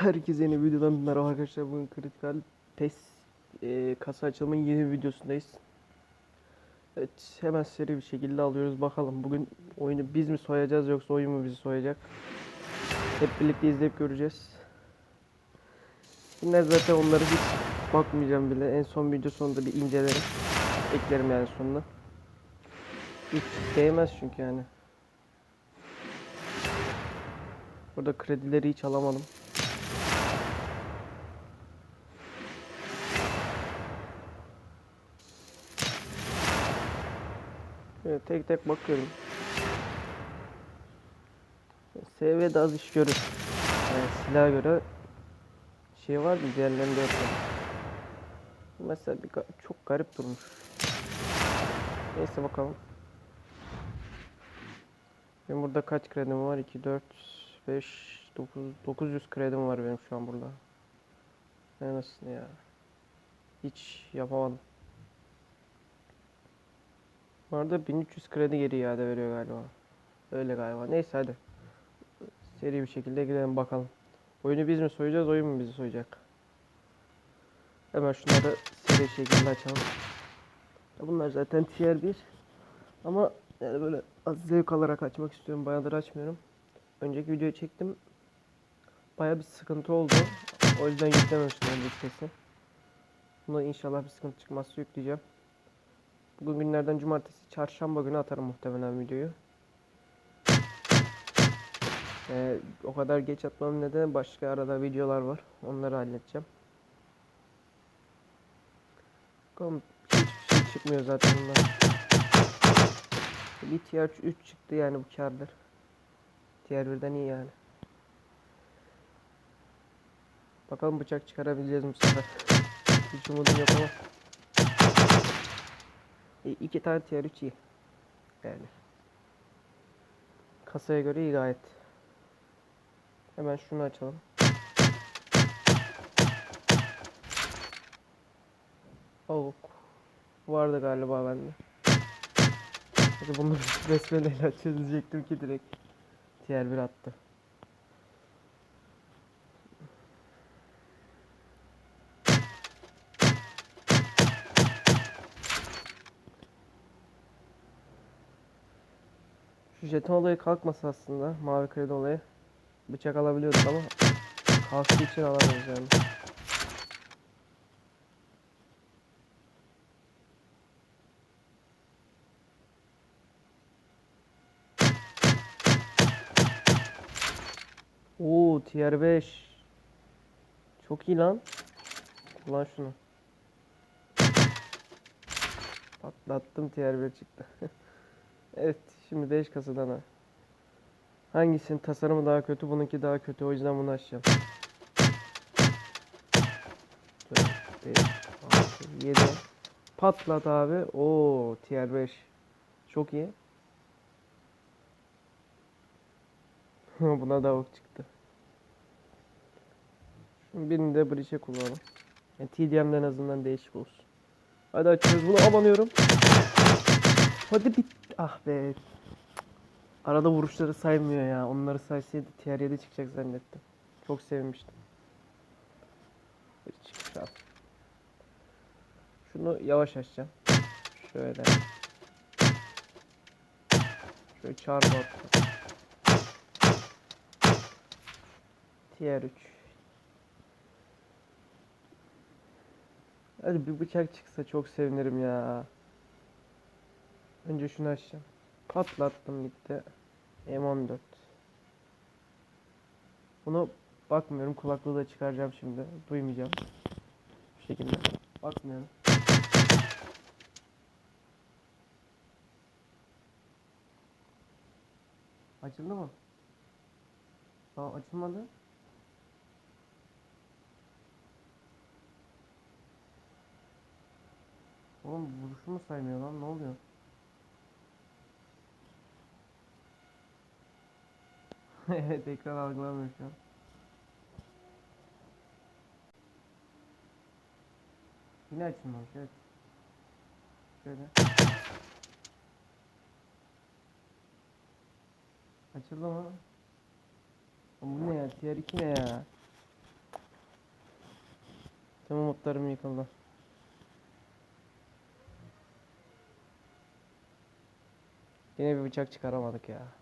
Herkese yeni videodan merhaba arkadaşlar. Bugün kritikal test e, kasa açılımın yeni videosundayız. Evet hemen seri bir şekilde alıyoruz. Bakalım bugün oyunu biz mi soyacağız yoksa oyun mu bizi soyacak? Hep birlikte izleyip göreceğiz. Bunlar zaten onları hiç bakmayacağım bile. En son video sonunda bir incelerim. Eklerim yani sonuna. Hiç değmez çünkü yani. Burada kredileri hiç alamadım. Tek tek bakıyorum. SV de az iş görür. Yani silaha göre şey var mı diğerlerinde yok. Mesela bir çok garip durmuş. Neyse bakalım. Benim burada kaç kredim var? 2, 4, 5, 9, 900 kredim var benim şu an burada. Ne nasıl ya? Hiç yapamadım. Bu arada 1300 kredi geri iade veriyor galiba. Öyle galiba. Neyse hadi. Seri bir şekilde gidelim bakalım. Oyunu biz mi soyacağız, oyun mu bizi soyacak? Hemen şunları seri şekilde açalım. Bunlar zaten tier 1. Ama yani böyle az zevk alarak açmak istiyorum. Bayağıdır açmıyorum. Önceki videoyu çektim. Baya bir sıkıntı oldu. O yüzden yüklememiştim önceki sesi. Buna inşallah bir sıkıntı çıkmazsa yükleyeceğim. Bugün günlerden cumartesi, çarşamba günü atarım muhtemelen videoyu. Ee, o kadar geç atmam nedeni başka arada videolar var. Onları halledeceğim. Bakalım hiçbir şey çıkmıyor zaten bundan. Bir tier 3 çıktı yani bu kardır. Tier 1'den iyi yani. Bakalım bıçak çıkarabileceğiz mi sefer. Hiç umudum yok ama. İ- iki tane tier 3 iyi. Yani. Kasaya göre iyi gayet. Hemen şunu açalım. Avuk. Vardı galiba bende. Hadi bunu besmeleyle açacağız diyecektim ki direkt. Tier 1 attı. Jeton olayı kalkmasa aslında mavi kredi olayı. Bıçak alabiliyorduk ama kalktığı için alamıyoruz yani. Oo tier 5 Çok iyi lan. Kullan şunu. Patlattım tier 1 çıktı. Evet şimdi 5 kasadan ha. Hangisinin tasarımı daha kötü bununki daha kötü o yüzden bunu açacağım. 4, 5, 6, 7 Patlat abi. Oo tier 5 Çok iyi. Buna da ok çıktı. Şimdi birini de Breach'e kullanalım. Yani TDM'den en azından değişik olsun. Hadi açıyoruz bunu abanıyorum. Hadi bit. Ah be. Arada vuruşları saymıyor ya. Onları saysaydı tier 7 çıkacak zannettim. Çok sevinmiştim. Hadi çıkış. Şunu yavaş açacağım. Şöyle. Şöyle çarpı attım. Tier 3. Hadi bir bıçak çıksa çok sevinirim ya. Önce şunu açacağım. Patlattım gitti. M14. Bunu bakmıyorum. Kulaklığı da çıkaracağım şimdi. Duymayacağım. Bu şekilde. Bakmıyorum. Açıldı mı? Aa açılmadı. Oğlum vuruşumu saymıyor lan ne oluyor? evet ekran algılamıyor şu an. Yine açılmamış evet. Şöyle. Açıldı mı? Oğlum Bu ne ya? Tier 2 ne ya? Tüm umutlarım yıkıldı. Yine bir bıçak çıkaramadık ya.